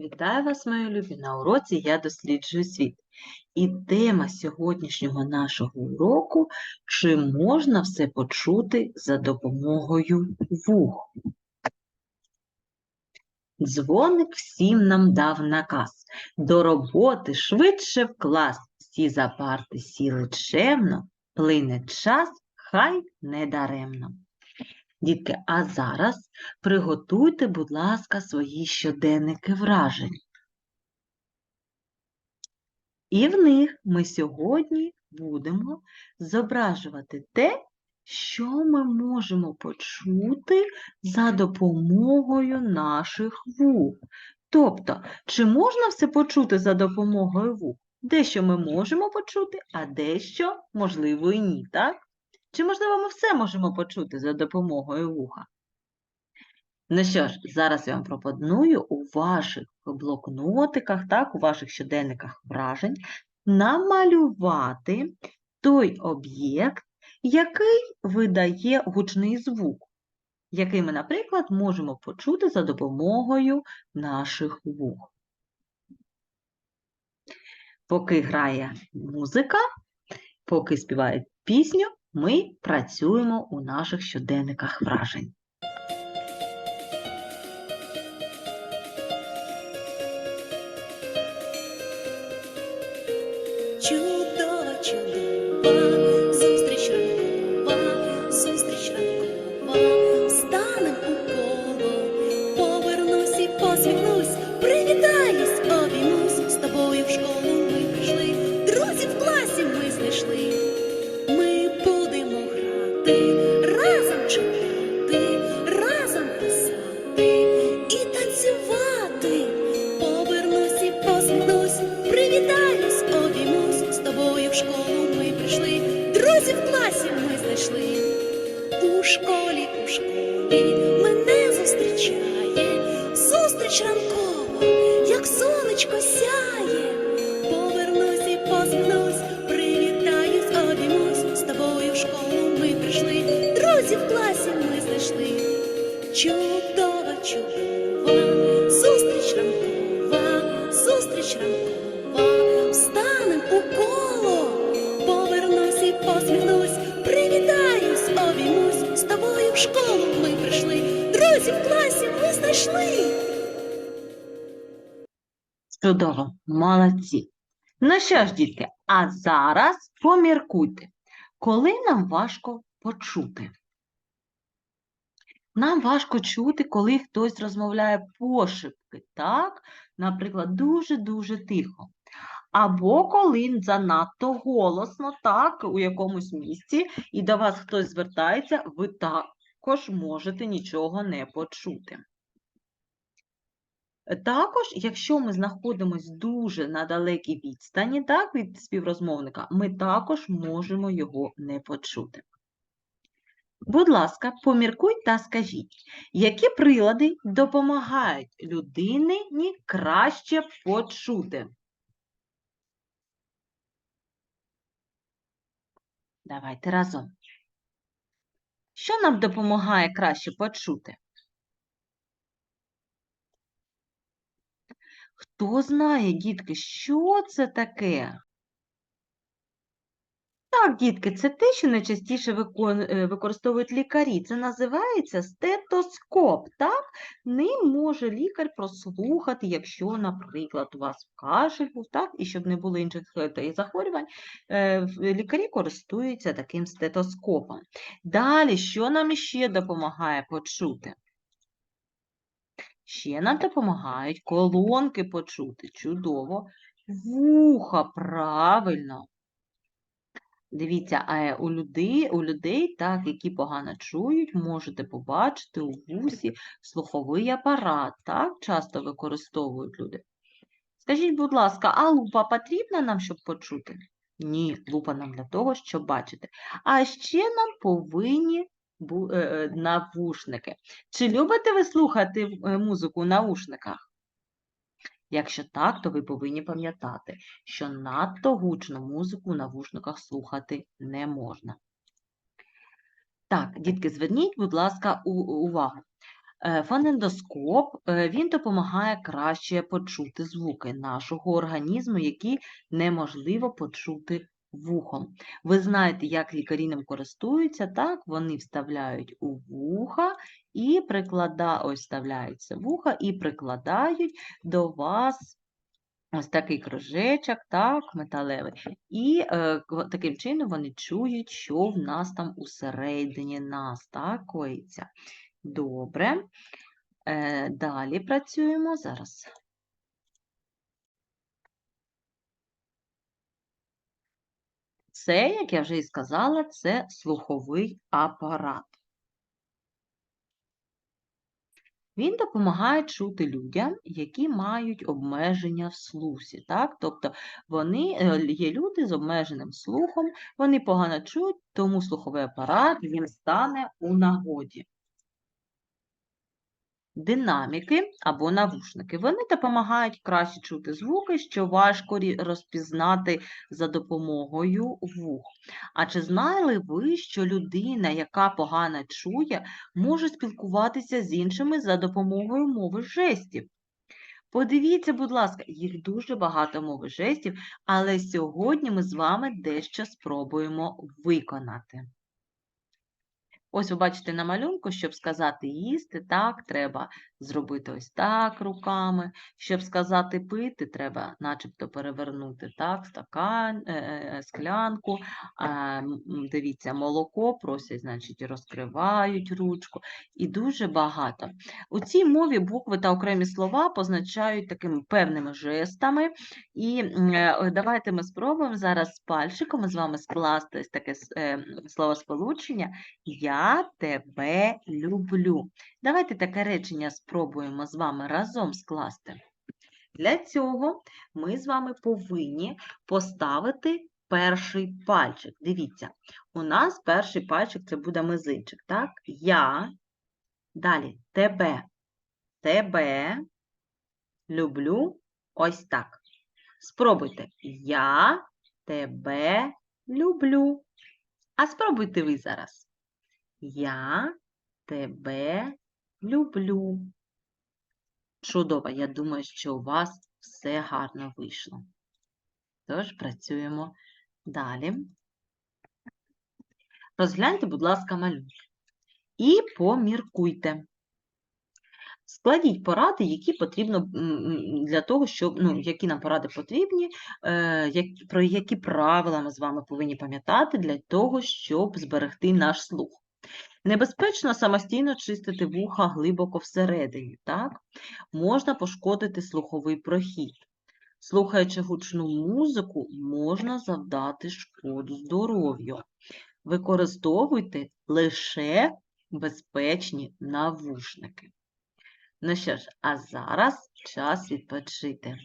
Вітаю вас, мої любі! На уроці я досліджую світ. І тема сьогоднішнього нашого уроку чи можна все почути за допомогою вух? Дзвоник всім нам дав наказ. До роботи швидше в клас. Всі за парти сіли чемно, плине час, хай не даремно. Дітки, а зараз приготуйте, будь ласка, свої щоденники вражень. І в них ми сьогодні будемо зображувати те, що ми можемо почути за допомогою наших вух. Тобто, чи можна все почути за допомогою вух? Дещо ми можемо почути, а дещо, можливо, і ні, так? Чи, можливо, ми все можемо почути за допомогою вуха? Ну що ж, зараз я вам пропоную у ваших блокнотиках, так, у ваших щоденниках вражень намалювати той об'єкт, який видає гучний звук, який ми, наприклад, можемо почути за допомогою наших вух. Поки грає музика, поки співають пісню, ми працюємо у наших щоденниках вражень. Чудова, чудова, зустріч ранкова, зустріч ранкова, встанем у коло, повернусь і посміхнусь, привітаюсь, обіймусь, з тобою в школу ми прийшли, друзів в класі ми знайшли. Друзів в класі ми знайшли. Чудова, чудова, зустріч ранкова, зустріч ранкова, встанем у коло, повернусь і посміхнусь, привітаюсь, обіймусь, з тобою в школу ми прийшли, друзів в класі ми знайшли. Чудово, молодці. Ну що ж, дітки, а зараз поміркуйте, коли нам важко почути. Нам важко чути, коли хтось розмовляє пошепки, так? Наприклад, дуже-дуже тихо. Або коли занадто голосно, так, у якомусь місці, і до вас хтось звертається, ви також можете нічого не почути. Також, якщо ми знаходимося дуже на далекій відстані так, від співрозмовника, ми також можемо його не почути. Будь ласка, поміркуй та скажіть, які прилади допомагають людині краще почути? Давайте разом. Що нам допомагає краще почути? Хто знає, дітки, що це таке? Так, дітки, це те, що найчастіше е, використовують лікарі. Це називається стетоскоп. Так? Ним може лікар прослухати, якщо, наприклад, у вас кашель був, так? і щоб не було інших е, захворювань, е, лікарі користуються таким стетоскопом. Далі, що нам ще допомагає почути? Ще нам допомагають колонки почути. Чудово. Вуха, правильно. Дивіться, а у людей, у людей, так, які погано чують, можете побачити у вусі слуховий апарат, так, часто використовують люди. Скажіть, будь ласка, а лупа потрібна нам, щоб почути? Ні, лупа нам для того, щоб бачити. А ще нам повинні е, е, навушники. Чи любите ви слухати е, музику у навушниках? Якщо так, то ви повинні пам'ятати, що надто гучну музику в навушниках слухати не можна. Так, дітки, зверніть, будь ласка, увагу. Е, Фонендоскоп е, він допомагає краще почути звуки нашого організму, які неможливо почути вухом. Ви знаєте, як лікарі ним користуються, так? Вони вставляють у вуха і приклада... ось вставляються вуха і прикладають до вас ось такий кружечок, так, металевий. І е, таким чином вони чують, що в нас там усередині нас, так, коїться. Добре. Е, далі працюємо зараз. Це, як я вже і сказала, це слуховий апарат. Він допомагає чути людям, які мають обмеження в слусі. Так? Тобто вони е, є люди з обмеженим слухом, вони погано чують, тому слуховий апарат він стане у нагоді. Динаміки або навушники. Вони допомагають краще чути звуки, що важко розпізнати за допомогою вух. А чи знали ви, що людина, яка погано чує, може спілкуватися з іншими за допомогою мови жестів? Подивіться, будь ласка, їх дуже багато мови жестів, але сьогодні ми з вами дещо спробуємо виконати. Ось ви бачите на малюнку, щоб сказати їсти, так, треба зробити ось так руками. Щоб сказати пити, треба начебто перевернути так, стакан, е, е, склянку. А, м, м, дивіться, молоко просять, значить, розкривають ручку. І дуже багато. У цій мові букви та окремі слова позначають такими певними жестами. І е, давайте ми спробуємо зараз з пальчиком з вами скласти таке е, словосполучення. Я тебе люблю. Давайте таке речення спробуємо з вами разом скласти. Для цього ми з вами повинні поставити перший пальчик. Дивіться, у нас перший пальчик це буде мизинчик, так? Я, далі тебе, тебе люблю ось так. Спробуйте. Я тебе люблю. А спробуйте ви зараз. Я тебе люблю. Чудово, я думаю, що у вас все гарно вийшло. Тож працюємо далі. Розгляньте, будь ласка, малюнок. І поміркуйте. Складіть поради, які потрібно для того, щоб, ну, які нам поради потрібні, е, про які правила ми з вами повинні пам'ятати для того, щоб зберегти наш слух. Небезпечно самостійно чистити вуха глибоко всередині, так? Можна пошкодити слуховий прохід. Слухаючи гучну музику, можна завдати шкоду здоров'ю. Використовуйте лише безпечні навушники. Ну що ж, а зараз час відпочити.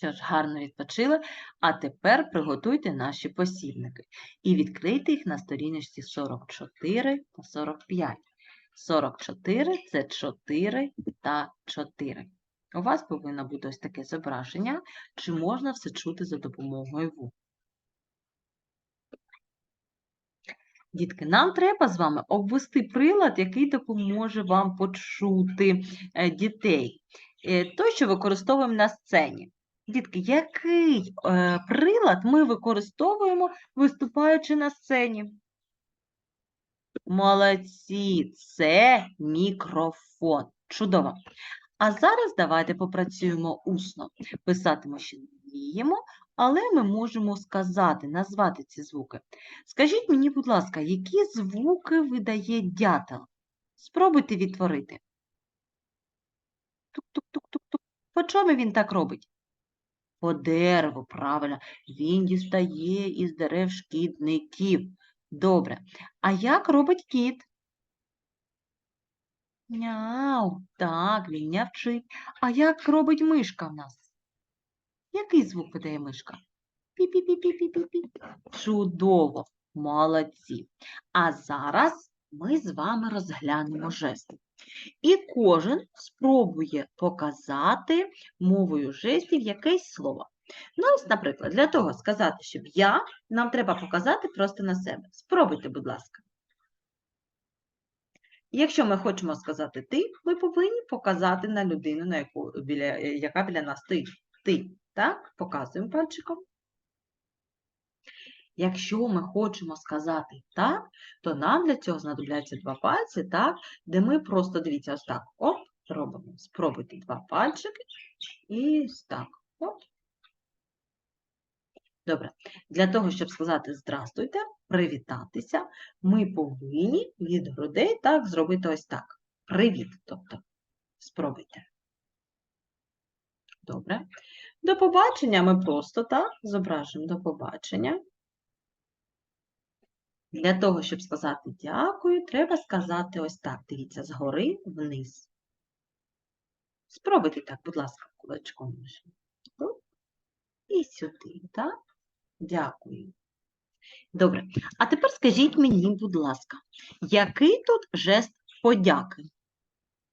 Що ж, гарно відпочили. А тепер приготуйте наші посібники і відкрийте їх на сторіночці 44 та 45. 44 – це 4 та 4. У вас повинно бути ось таке зображення, чи можна все чути за допомогою вух. Дітки, нам треба з вами обвести прилад, який допоможе вам почути е, дітей. Е, Той, що використовуємо на сцені. Дітки, який е, прилад ми використовуємо, виступаючи на сцені? Молодці, це мікрофон. Чудово. А зараз давайте попрацюємо усно. Писати ми ще не вміємо, але ми можемо сказати, назвати ці звуки. Скажіть мені, будь ласка, які звуки видає дятел? Спробуйте відтворити. Тук-тук-тук-тук-тук. По чому він так робить? По дереву, правильно. Він дістає із дерев шкідників. Добре. А як робить кіт? Няу, так, він нявчить. А як робить мишка в нас? Який звук видає мишка? Пі-пі-пі-пі-пі-пі-пі. Чудово, молодці. А зараз ми з вами розглянемо жести. І кожен спробує показати мовою жестів якесь слово. Ну, ось, наприклад, для того сказати, щоб я, нам треба показати просто на себе. Спробуйте, будь ласка. Якщо ми хочемо сказати ти, ми повинні показати на людину, на яку, біля, яка біля нас стоїть. Ти. Так? Показуємо пальчиком. Якщо ми хочемо сказати так, то нам для цього знадобляться два пальці, так, де ми просто, дивіться, ось так, оп, робимо. Спробуйте два пальчики і ось так, оп. Добре. Для того, щоб сказати здрастуйте, привітатися, ми повинні від грудей так зробити ось так. Привіт, тобто, спробуйте. Добре. До побачення ми просто так зображимо до побачення. Для того, щоб сказати дякую, треба сказати ось так. Дивіться, згори вниз. Спробуйте так, будь ласка, кулачком. І сюди, так? Дякую. Добре. А тепер скажіть мені, будь ласка, який тут жест подяки?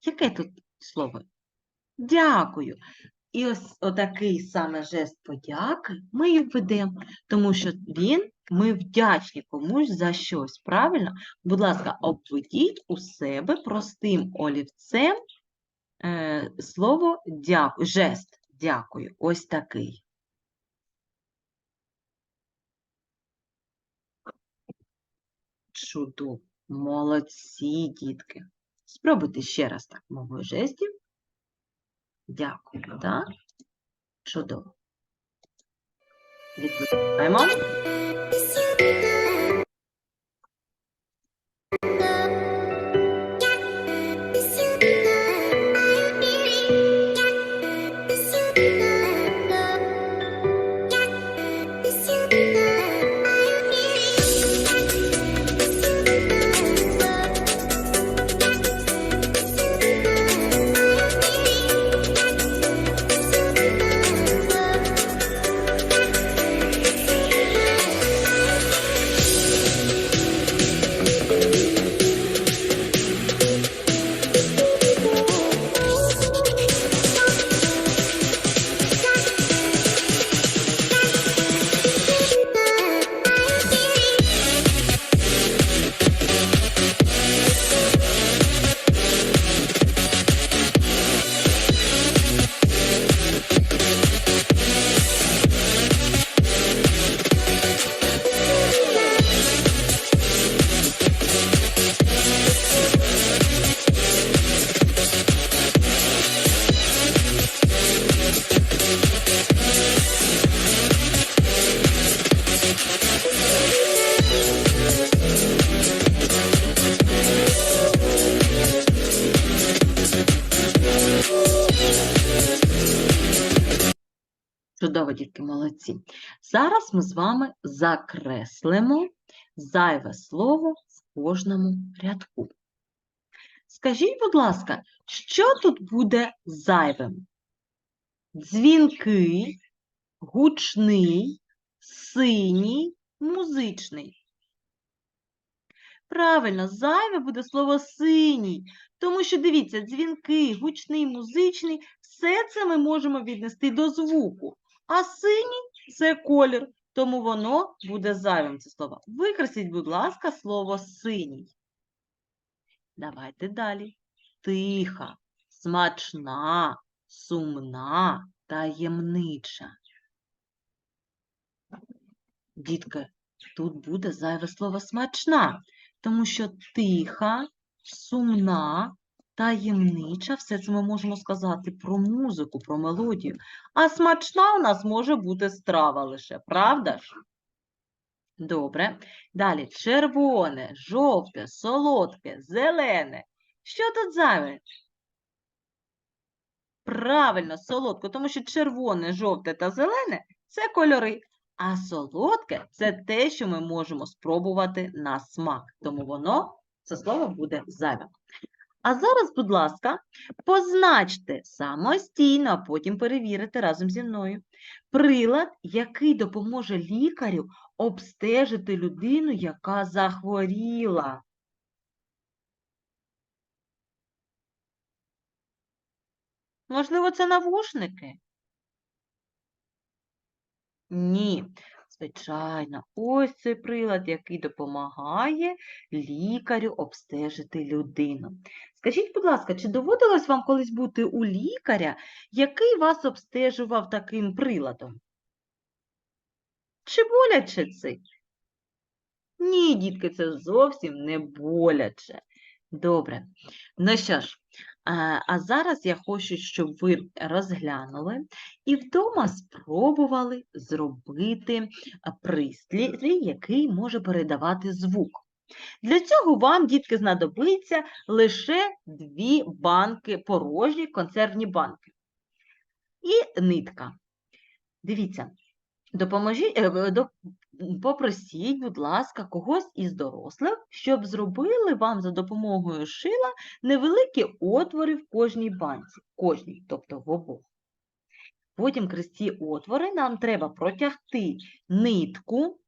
Яке тут слово? Дякую. І ось отакий саме жест подяки ми і введемо, тому що він, ми вдячні комусь за щось, правильно? Будь ласка, обведіть у себе простим олівцем е, слово дякую, жест дякую. Ось такий. Чудово. Молодці, дітки. Спробуйте ще раз так мовою жестів. Дякую, так? Чудово. Відповідаємо. Молодці. Зараз ми з вами закреслимо зайве слово в кожному рядку. Скажіть, будь ласка, що тут буде зайвим? Дзвінки, гучний, синій, музичний. Правильно, зайве буде слово синій, тому що дивіться, дзвінкий, гучний, музичний, все це ми можемо віднести до звуку. А синій це колір, тому воно буде зайвим це слово. Викресліть, будь ласка, слово синій. Давайте далі. Тиха, смачна, сумна, таємнича. Дітки, тут буде зайве слово смачна, тому що тиха, сумна, таємнича, все це ми можемо сказати про музику, про мелодію. А смачна у нас може бути страва лише, правда ж? Добре. Далі червоне, жовте, солодке, зелене. Що тут зайве? Правильно, солодко, тому що червоне, жовте та зелене це кольори, а солодке це те, що ми можемо спробувати на смак. Тому воно, це слово буде зайвим. А зараз, будь ласка, позначте самостійно, а потім перевірите разом зі мною. Прилад, який допоможе лікарю обстежити людину, яка захворіла. Можливо, це навушники? Ні, звичайно, ось цей прилад, який допомагає лікарю обстежити людину. Скажіть, будь ласка, чи доводилось вам колись бути у лікаря, який вас обстежував таким приладом? Чи боляче це? Ні, дітки, це зовсім не боляче. Добре. Ну що ж, а а зараз я хочу, щоб ви розглянули і вдома спробували зробити а, пристрій, який може передавати звук. Для цього вам, дітки, знадобиться лише дві банки, порожні консервні банки. І нитка. Дивіться, допоможіть, е, попросіть, будь ласка, когось із дорослих, щоб зробили вам за допомогою шила невеликі отвори в кожній банці, кожній, тобто в обох. Потім крізь ці отвори нам треба протягти нитку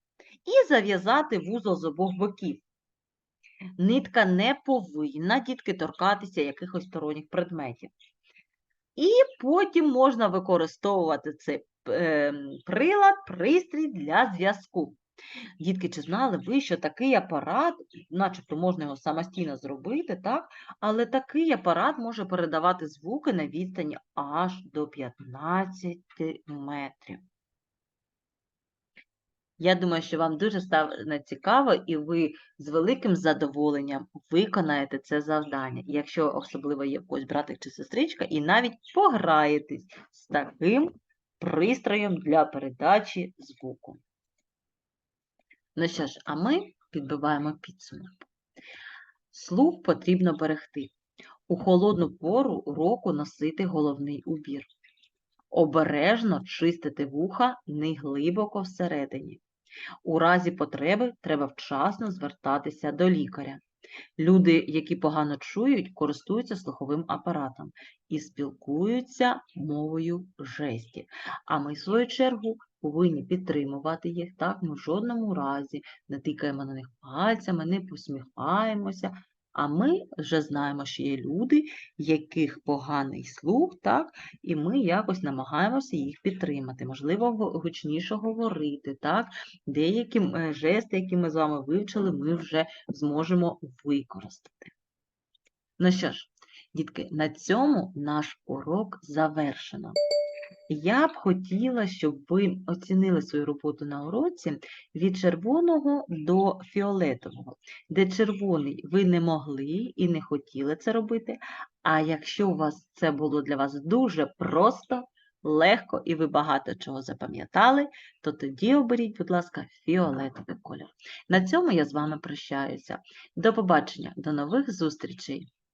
і зав'язати вузол з обох боків. Нитка не повинна, дітки, торкатися якихось сторонніх предметів. І потім можна використовувати ем, прилад, пристрій для зв'язку. Дітки, чи знали ви, що такий апарат, начебто можна його самостійно зробити, так? але такий апарат може передавати звуки на відстані аж до 15 метрів. Я думаю, що вам дуже стане цікаво, і ви з великим задоволенням виконаєте це завдання, якщо особливо є в когось братик чи сестричка, і навіть пограєтесь з таким пристроєм для передачі звуку. Ну що ж, а ми підбиваємо підсумок. Слух потрібно берегти. У холодну пору року носити головний убір. Обережно чистити вуха не глибоко всередині. У разі потреби треба вчасно звертатися до лікаря. Люди, які погано чують, користуються слуховим апаратом і спілкуються мовою жестів. А ми, в свою чергу, повинні підтримувати їх. Так, ми в жодному разі не тикаємо на них пальцями, не посміхаємося. А ми вже знаємо, що є люди, яких поганий слух, так, і ми якось намагаємося їх підтримати. Можливо, гучніше говорити, так, деякі е, жести, які ми з вами вивчили, ми вже зможемо використати. Ну що ж, дітки, на цьому наш урок завершено. Я б хотіла, щоб ви оцінили свою роботу на уроці від червоного до фіолетового, де червоний ви не могли і не хотіли це робити, а якщо у вас це було для вас дуже просто, легко і ви багато чого запам'ятали, то тоді оберіть, будь ласка, фіолетовий кольор. На цьому я з вами прощаюся. До побачення, до нових зустрічей!